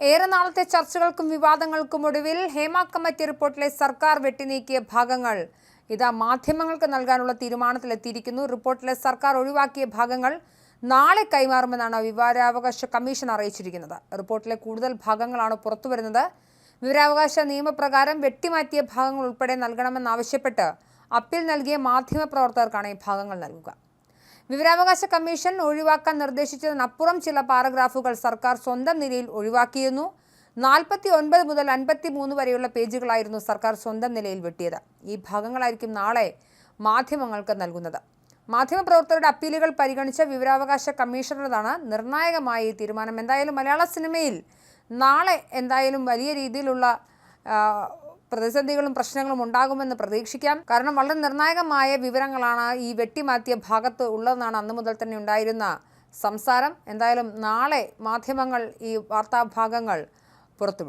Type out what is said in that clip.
ഏറെ നാളത്തെ ചർച്ചകൾക്കും വിവാദങ്ങൾക്കും ഒടുവിൽ ഹേമ കമ്മിറ്റി റിപ്പോർട്ടിലെ സർക്കാർ വെട്ടിനീക്കിയ ഭാഗങ്ങൾ. ഇതാ മാധ്യമങ്ങൾക്ക് നൽകാനുള്ള തീരുമാനത്തിലെത്തിയിരിക്കുന്നു. റിപ്പോർട്ടിലെ സർക്കാർ ഒഴിവാക്കിയ ഭാഗങ്ങൾ നാളെ കൈമാറുമെന്നാണ് വിവരാവകാശ കമ്മീഷൻ അറിയിച്ചിരിക്കുന്നത്. റിപ്പോർട്ടിലെ കൂടുതൽ ഭാഗങ്ങളാണ് പുറത്തുവരുന്നത്. വിവരാവകാശ നിയമപ്രകാരം വെട്ടിമാറ്റിയ ഭാഗങ്ങൾ ഉൾപ്പെടെ നൽകണമെന്നാവശ്യപ്പെട്ട് അപ്പീൽ നൽകിയ മാധ്യമപ്രവർത്തകർക്കാണ് ഈ ഭാഗങ്ങൾ നൽകുക. വിവരാവകാശ കമ്മീഷൻ ഒഴിവാക്കാൻ നിർദ്ദേശിച്ചതിനപ്പുറം ചില പാരഗ്രാഫുകൾ സർക്കാർ സ്വന്തം നിലയിൽ ഒഴിവാക്കിയിരുന്നു. നാൽപ്പത്തി ഒൻപത് മുതൽ അൻപത്തി മൂന്ന് വരെയുള്ള പേജുകളായിരുന്നു സർക്കാർ സ്വന്തം നിലയിൽ വെട്ടിയത്. ഈ ഭാഗങ്ങളായിരിക്കും നാളെ മാധ്യമങ്ങൾക്ക് നൽകുന്നത്. മാധ്യമപ്രവർത്തകരുടെ അപ്പീലുകൾ പരിഗണിച്ച വിവരാവകാശ കമ്മീഷണറുടേതാണ് നിർണായകമായ ഈ തീരുമാനം. എന്തായാലും മലയാള സിനിമയിൽ നാളെ എന്തായാലും വലിയ രീതിയിലുള്ള പ്രതിസന്ധികളും പ്രശ്നങ്ങളും ഉണ്ടാകുമെന്ന് പ്രതീക്ഷിക്കാം. കാരണം വളരെ നിർണായകമായ വിവരങ്ങളാണ് ഈ വെട്ടിമാറ്റിയ ഭാഗത്ത് ഉള്ളതെന്നാണ് അന്നു മുതൽ തന്നെ ഉണ്ടായിരുന്ന സംസാരം. എന്തായാലും നാളെ മാധ്യമങ്ങൾ ഈ വാർത്താഭാഗങ്ങൾ പുറത്തുവിടും.